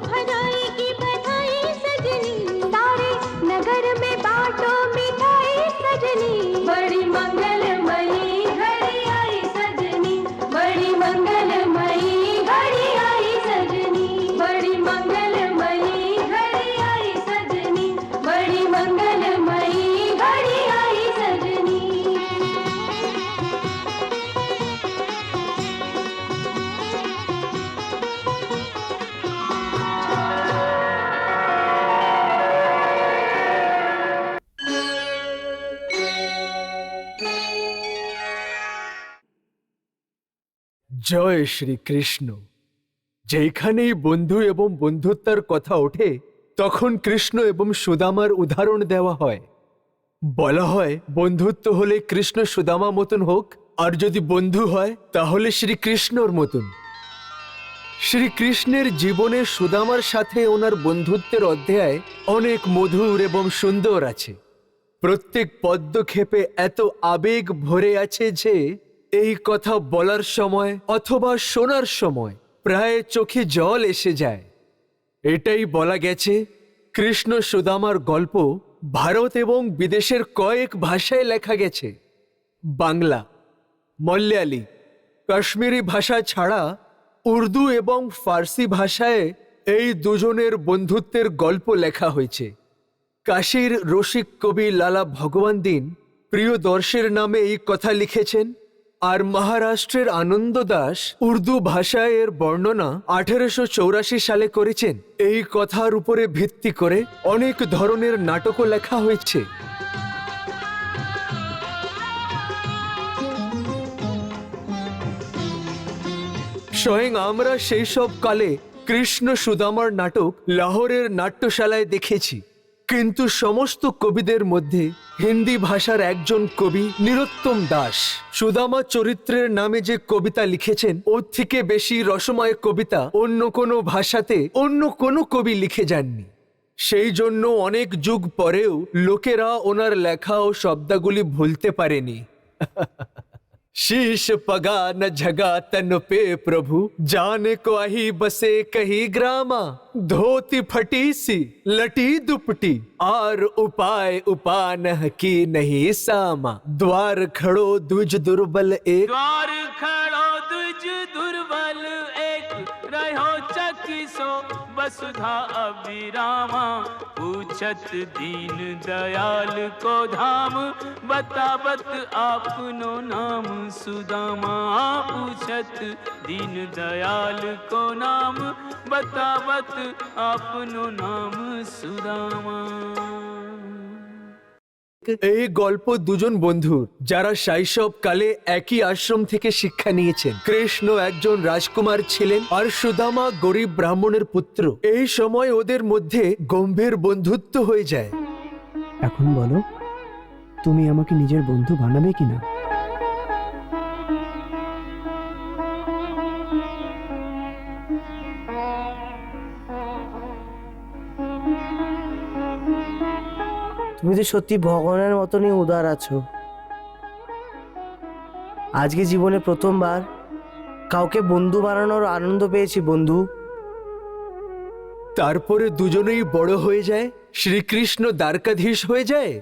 快点。জয় শ্রীকৃষ্ণ। যেখানেই বন্ধু এবং বন্ধুত্বের কথা ওঠে, তখন কৃষ্ণ এবং সুদামার উদাহরণ দেওয়া হয়। বলা হয়, বন্ধুত্ব হলে কৃষ্ণ সুদামা মতন হোক, আর যদি বন্ধু হয়, তাহলে শ্রীকৃষ্ণর মতন। শ্রীকৃষ্ণের জীবনে সুদামার সাথে ওনার বন্ধুত্বের অধ্যায় অনেক মধুর এবং সুন্দর আছে। প্রত্যেক পদ্মক্ষেপে এত আবেগ ভরে আছে যে এই কথা বলার সময় অথবা শোনার সময় প্রায় চোখে জল এসে যায়। এটাই বলা গেছে কৃষ্ণ সুদামার গল্প ভারত এবং বিদেশের কয়েক ভাষায় লেখা গেছে। বাংলা, মলয়ালি, কাশ্মীরি ভাষা ছাড়া উর্দু এবং ফার্সি ভাষায় এই দুজনের বন্ধুত্বের গল্প লেখা হয়েছে। কাশীর রসিক কবি লালা ভগবান দিন প্রিয় দর্শের নামে এই কথা লিখেছেন আর মহারাষ্ট্রের আনন্দ দাস উর্দু ভাষায় এর বর্ণনা আঠেরোশো চৌরাশি সালে করেছেন। এই কথার উপরে ভিত্তি করে অনেক ধরনের নাটকও লেখা হয়েছে। স্বয়ং আমরা সেই সব কালে কৃষ্ণ সুদামার নাটক লাহোরের নাট্যশালায় দেখেছি। কিন্তু সমস্ত কবিদের মধ্যে হিন্দি ভাষার একজন কবি নিরোত্তম দাস। সুদামা চরিত্রের নামে যে কবিতা লিখেছেন, ওর থেকে বেশি রসময় কবিতা অন্য কোনো ভাষাতে অন্য কোনো কবি লিখে যাননি। সেই জন্য অনেক যুগ পরেও লোকেরা ওনার লেখা ও শব্দগুলি ভুলতে পারেনি। शीश पगा न झगा तन पे प्रभु। जाने को आही बसे कही ग्रामा। धोती फटी सी लटी दुपटी। और उपाय उपान की नहीं सामा। द्वार खड़ो दुज दुर्बल एक। द्वार खड़ो दुज दुर्बल वसुधा अभिरामा, पूछत दीन दयाल को धाम। बतावत आपनो नाम सुदामा, पूछत दीन दयाल को नाम। बतावत आपनो नाम सुदामा। এই গল্প দুজন বন্ধুর যারা শৈশব কালে একই আশ্রম থেকে শিক্ষা নিয়েছেন। কৃষ্ণ একজন রাজকুমার ছিলেন আর সুদামা গরিব ব্রাহ্মণের পুত্র। এই সময় ওদের মধ্যে গম্ভীর বন্ধুত্ব হয়ে যায়। এখন বলো, তুমি আমাকে নিজের বন্ধু বানাবে কিনা? তুমি তো সত্যি ভগবানের মতনই উদার আছো। আজকে জীবনে প্রথমবার কাউকে বন্ধু বানানোর আনন্দ পেয়েছি, বন্ধু। তারপরে দুজনেই বড় হয়ে যায়, শ্রীকৃষ্ণ দ্বারকাধীশ হয়ে যায়।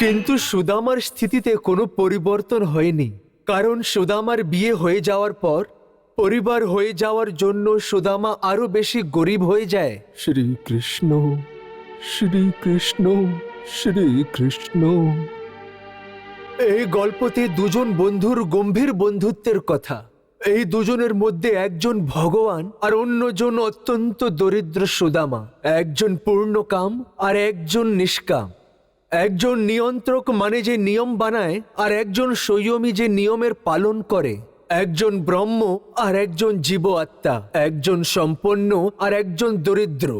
কিন্তু সুদামার স্থিতিতে কোনো পরিবর্তন হয়নি, কারণ সুদামার বিয়ে হয়ে যাওয়ার পর পরিবার হয়ে যাওয়ার জন্য সুদামা আরও বেশি গরিব হয়ে যায়। শ্রীকৃষ্ণ শ্রী কৃষ্ণ শ্রী কৃষ্ণ এই গল্পতে দুজন বন্ধুর গম্ভীর বন্ধুত্বের কথা। এই দুজনের মধ্যে একজন ভগবান আর অন্যজন অত্যন্ত দরিদ্র সুদামা। একজন পূর্ণকাম আর একজন নিষ্কাম। একজন নিয়ন্ত্রক মানে যে নিয়ম বানায় আর একজন সংযমী যে নিয়মের পালন করে। একজন ব্রহ্ম আর একজন জীব আত্মা একজন সম্পন্ন আর একজন দরিদ্র।